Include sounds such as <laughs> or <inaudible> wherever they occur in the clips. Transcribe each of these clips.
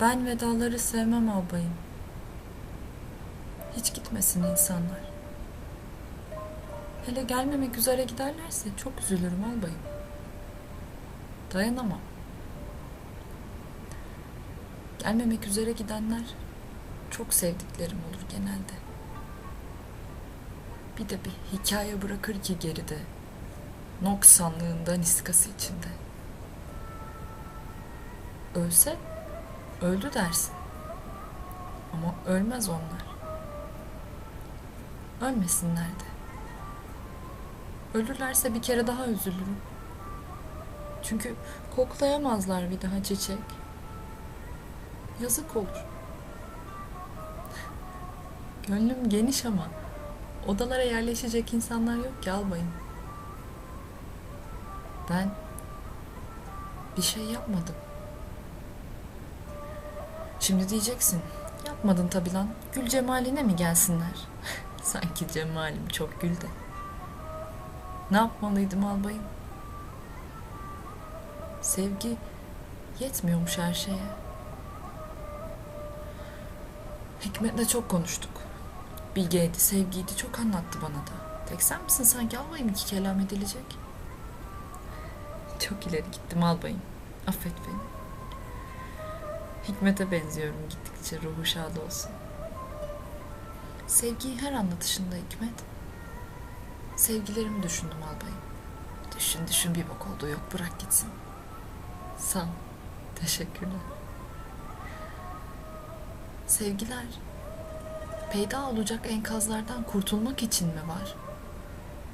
Ben vedaları sevmem albayım. Hiç gitmesin insanlar. Hele gelmemek üzere giderlerse çok üzülürüm albayım. Dayanamam. Gelmemek üzere gidenler çok sevdiklerim olur genelde. Bir de bir hikaye bırakır ki geride. Noksanlığından iskası içinde. Ölse öldü dersin. Ama ölmez onlar. Ölmesinler de. Ölürlerse bir kere daha üzülürüm. Çünkü koklayamazlar bir daha çiçek. Yazık olur. Gönlüm geniş ama odalara yerleşecek insanlar yok ki albayım. Ben bir şey yapmadım. Şimdi diyeceksin, yapmadın tabi lan. Gül cemaline mi gelsinler? <laughs> Sanki cemalim çok gül de. Ne yapmalıydım albayım? Sevgi yetmiyormuş her şeye. Hikmet'le çok konuştuk. Bilgeydi, sevgiydi çok anlattı bana da. Tek sen misin sanki albayım iki kelam edilecek? Çok ileri gittim albayım. Affet beni. Hikmet'e benziyorum gittikçe ruhu şad olsun. Sevgiyi her anlatışında Hikmet. Sevgilerimi düşündüm albayım. Düşün düşün bir bok olduğu yok bırak gitsin. Ol. Teşekkürler. Sevgiler peyda olacak enkazlardan kurtulmak için mi var?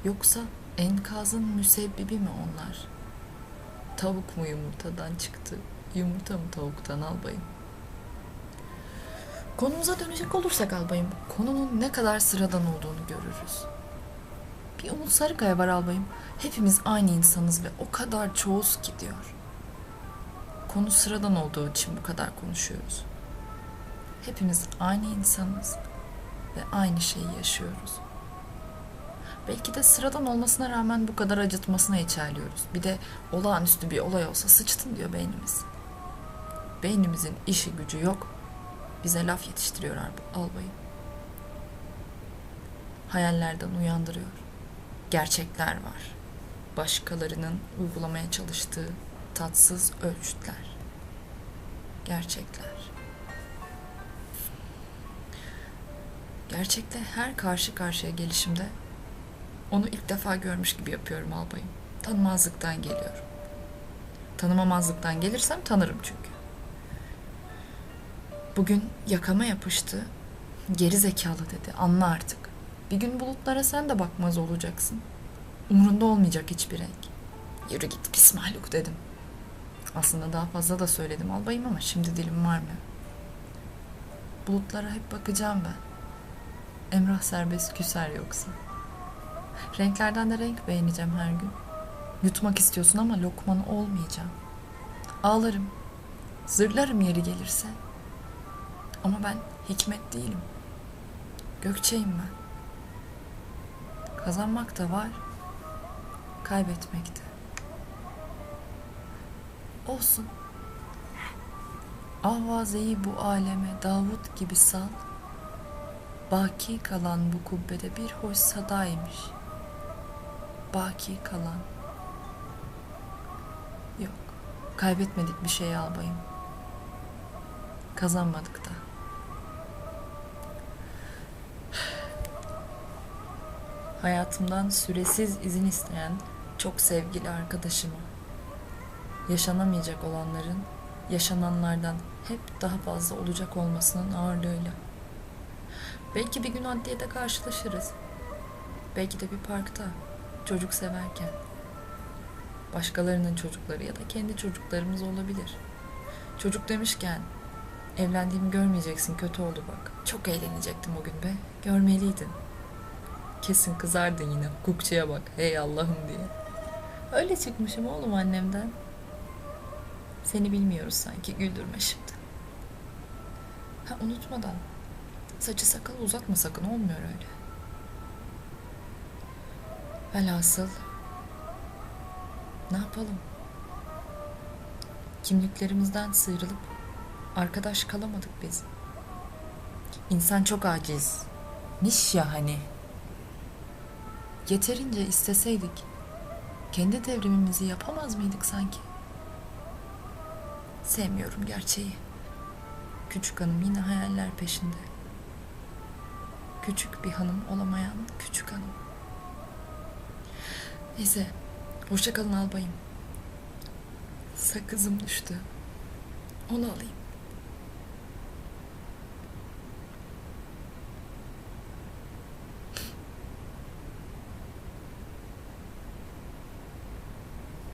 Yoksa enkazın müsebbibi mi onlar? Tavuk mu yumurtadan çıktı? Yumurta mı tavuktan albayım? Konumuza dönecek olursak albayım, konunun ne kadar sıradan olduğunu görürüz. Bir Umut Sarıkaya var albayım. Hepimiz aynı insanız ve o kadar çoğuz ki diyor. Konu sıradan olduğu için bu kadar konuşuyoruz. Hepimiz aynı insanız ve aynı şeyi yaşıyoruz. Belki de sıradan olmasına rağmen bu kadar acıtmasına içerliyoruz. Bir de olağanüstü bir olay olsa sıçtın diyor beynimiz. Beynimizin işi gücü yok. Bize laf yetiştiriyor al- albayım. Hayallerden uyandırıyor. Gerçekler var. Başkalarının uygulamaya çalıştığı tatsız ölçütler. Gerçekler. Gerçekle her karşı karşıya gelişimde onu ilk defa görmüş gibi yapıyorum albayım. Tanımazlıktan geliyorum. Tanımamazlıktan gelirsem tanırım çünkü. Bugün yakama yapıştı. Geri zekalı dedi. Anla artık. Bir gün bulutlara sen de bakmaz olacaksın. Umrunda olmayacak hiçbir renk. Yürü git pis mahluk dedim. Aslında daha fazla da söyledim albayım ama şimdi dilim varmıyor. Bulutlara hep bakacağım ben. Emrah serbest küser yoksa. Renklerden de renk beğeneceğim her gün. Yutmak istiyorsun ama lokman olmayacağım. Ağlarım. Zırlarım yeri gelirse. Ama ben hikmet değilim. Gökçeyim ben. Kazanmak da var. Kaybetmek de. Olsun. Ahvazeyi bu aleme Davut gibi sal. Baki kalan bu kubbede bir hoş sadaymış. Baki kalan. Yok. Kaybetmedik bir şey albayım. Kazanmadık da. Hayatımdan süresiz izin isteyen çok sevgili arkadaşıma. Yaşanamayacak olanların yaşananlardan hep daha fazla olacak olmasının ağırlığıyla. Belki bir gün adliyede karşılaşırız. Belki de bir parkta çocuk severken. Başkalarının çocukları ya da kendi çocuklarımız olabilir. Çocuk demişken evlendiğimi görmeyeceksin kötü oldu bak. Çok eğlenecektim o gün be. Görmeliydin. Kesin kızardın yine hukukçuya bak hey Allah'ım diye. Öyle çıkmışım oğlum annemden. Seni bilmiyoruz sanki güldürme şimdi. Ha unutmadan saçı sakal uzatma sakın olmuyor öyle. Velhasıl ne yapalım? Kimliklerimizden sıyrılıp Arkadaş kalamadık biz. İnsan çok aciz. Niş ya hani. Yeterince isteseydik kendi devrimimizi yapamaz mıydık sanki? Sevmiyorum gerçeği. Küçük hanım yine hayaller peşinde. Küçük bir hanım olamayan küçük hanım. Neyse, hoşça kalın albayım. Sakızım düştü. Onu alayım.